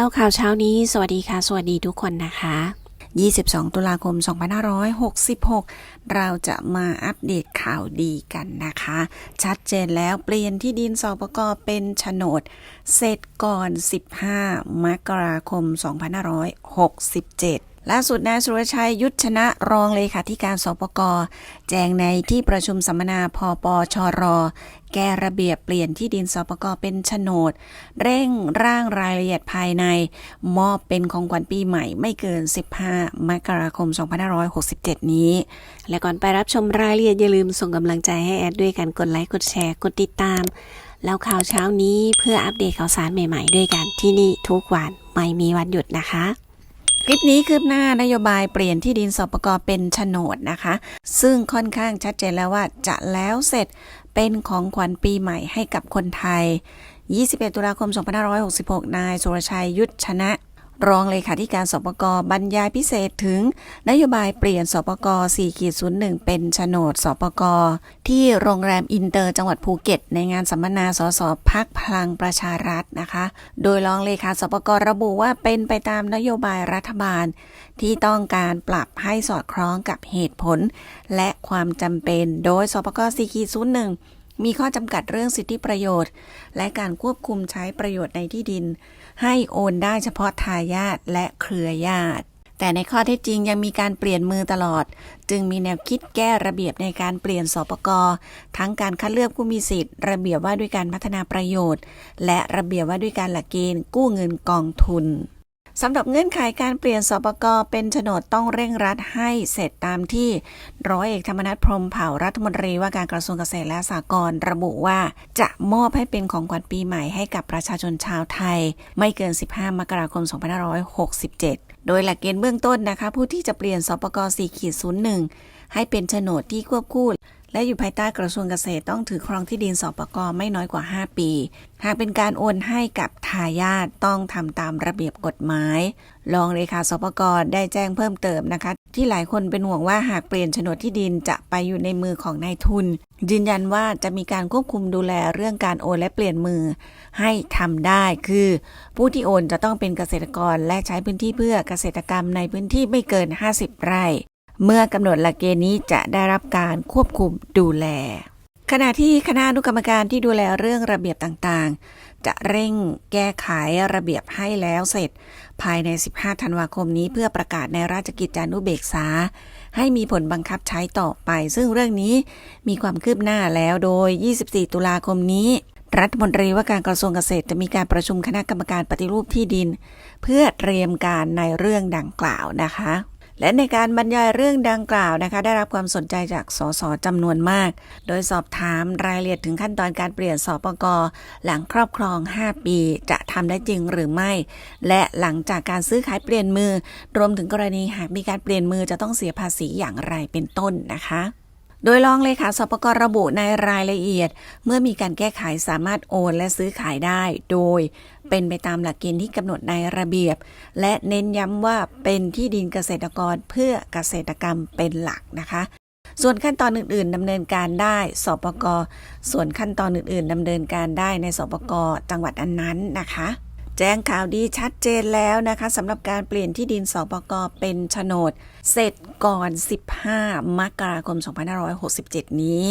เล่าข่าวเช้านี้ สวัสดีค่ะ สวัสดีทุกคนนะคะ 22 ตุลาคม 2566 เราจะมาอัปเดตข่าวดีกันนะคะ ชัดเจนแล้วเปลี่ยนที่ดินสปกเป็นโฉนด เสร็จก่อน 15 มกราคม 2567 ล่าสุดนายสุรชัยยุทธชนะรองเลขาธิการสปกแจ้งในที่ประชุมสัมมนาพปชร แก้ระเบียบเปลี่ยนที่ดินสปกเป็นโฉนด เร่งร่างรายละเอียดภายใน มอบเป็นของขวัญปีใหม่ไม่เกิน 15 มกราคม 2567 นี้ และก่อนไปรับชมรายละเอียดอย่าลืมส่งกำลังใจให้แอดด้วยกันกดไลค์กดแชร์กดติดตาม แล้วข่าวเช้านี้เพื่ออัปเดตข่าวสารใหม่ ๆ ด้วยกันที่นี่ทุกวันไม่มีวันหยุดนะคะ คลิปนี้คืบหน้านโยบายเปลี่ยนที่ดินสปกเป็นโฉนดนะคะ ซึ่งค่อนข้างชัดเจนแล้วว่าจะแล้วเสร็จเป็นของขวัญปีใหม่ให้กับคนไทย 21 ตุลาคม 2566 นายสุรชัยยุทธชนะ รองเลขาธิการสปกบรรยายพิเศษถึง นโยบายเปลี่ยนสปก4.01 เป็นโฉนดสปกที่โรงแรมอินเตอร์จังหวัดภูเก็ต ในงานสัมมนาสสพักพลังประชารัฐนะคะ โดยรองเลขาสปกระบุว่าเป็นไปตามนโยบายรัฐบาล ที่ต้องการปรับให้สอดคล้องกับเหตุผล และความจำเป็นโดยสปก4.01 มีข้อจำกัดเรื่องสิทธิประโยชน์ และการควบคุมใช้ประโยชน์ในที่ดิน ให้โอนได้เฉพาะทายาทและเครือญาติ แต่ในข้อเท็จจริงยังมีการเปลี่ยนมือตลอด จึงมีแนวคิดแก้ระเบียบในการเปลี่ยนสปกทั้งการคัดเลือกผู้มีสิทธิ์ ระเบียบว่าด้วยการพัฒนาประโยชน์ และระเบียบว่าด้วยการหลักเกณฑ์กู้เงินกองทุน สำหรับเงื่อนไขการเปลี่ยนสปกเป็นโฉนดต้องเร่งรัดให้เสร็จตามที่ร้อยเอกธรรมนัฐพรมเผ่ารัฐมนตรีว่าการกระทรวงเกษตรและสหกรณ์ระบุว่า จะมอบให้เป็นของขวัญปีใหม่ให้กับประชาชนชาวไทย ไม่เกิน 15 มกราคม 2567 โดยหลักเกณฑ์เบื้องต้นนะคะ ผู้ที่จะเปลี่ยนสปก4.01 ให้เป็นโฉนดที่ควบคู่ และอยู่ภายใต้กระทรวงเกษตรต้องถือครองที่ดินสปกไม่น้อยกว่า 5 ปี หากเป็นการโอนให้กับทายาทต้องทำตามระเบียบกฎหมายรองเลขาสปกได้แจ้งเพิ่มเติมนะคะ ที่หลายคนเป็นห่วงว่าหากเปลี่ยนโฉนดที่ดินจะไปอยู่ในมือของนายทุน ยืนยันว่าจะมีการควบคุมดูแลเรื่องการโอนและเปลี่ยนมือ ให้ทำได้คือ ผู้ที่โอนจะต้องเป็นเกษตรกรและใช้พื้นที่เพื่อเกษตรกรรมในพื้นที่ไม่เกิน 50 ไร่ เมื่อกำหนดหลักเกณฑ์นี้จะได้รับการควบคุมดูแล ขณะที่คณะอนุกรรมการที่ดูแลเรื่องระเบียบต่างๆ จะเร่งแก้ไขระเบียบให้แล้วเสร็จ ภายใน 15 ธันวาคมนี้เพื่อประกาศในราชกิจจานุเบกษา ให้มีผลบังคับใช้ต่อไป ซึ่งเรื่องนี้มีความคืบหน้าแล้วโดย 24 ตุลาคมนี้รัฐมนตรีว่าการกระทรวงเกษตรจะมีการประชุมคณะกรรมการปฏิรูปที่ดิน เพื่อเตรียมการในเรื่องดังกล่าวนะคะ และในการบรรยายเรื่องดังกล่าวนะคะ ได้รับความสนใจจากสสจำนวนมาก โดยสอบถามรายละเอียดถึงขั้นตอนการเปลี่ยนสปกหลังครอบครอง 5 ปี จะทำได้จริงหรือไม่ และหลังจากการซื้อขายเปลี่ยนมือ รวมถึงกรณีหากมีการเปลี่ยนมือจะต้องเสียภาษีอย่างไรเป็นต้นนะคะ โดยรองเลขาสปกรระบุในรายละเอียด เมื่อมีการแก้ไขสามารถโอนและซื้อขายได้ โดยเป็นไปตามหลักเกณฑ์ที่กำหนดในระเบียบ และเน้นย้ำว่าเป็นที่ดินเกษตรกรเพื่อเกษตรกรรมเป็นหลักนะคะ ส่วนขั้นตอนอื่น ๆดำเนินการได้สปกส่วนขั้นตอนอื่น ๆดำเนินการได้ในสปกจังหวัดอันนั้นนะคะ จ้งข่าวดีชัดเจนแล้วนะคะสำหรับการเปลี่ยนที่ดินสปกเป็นโฉนด เสร็จก่อน 15 มกราคม 2567 นี้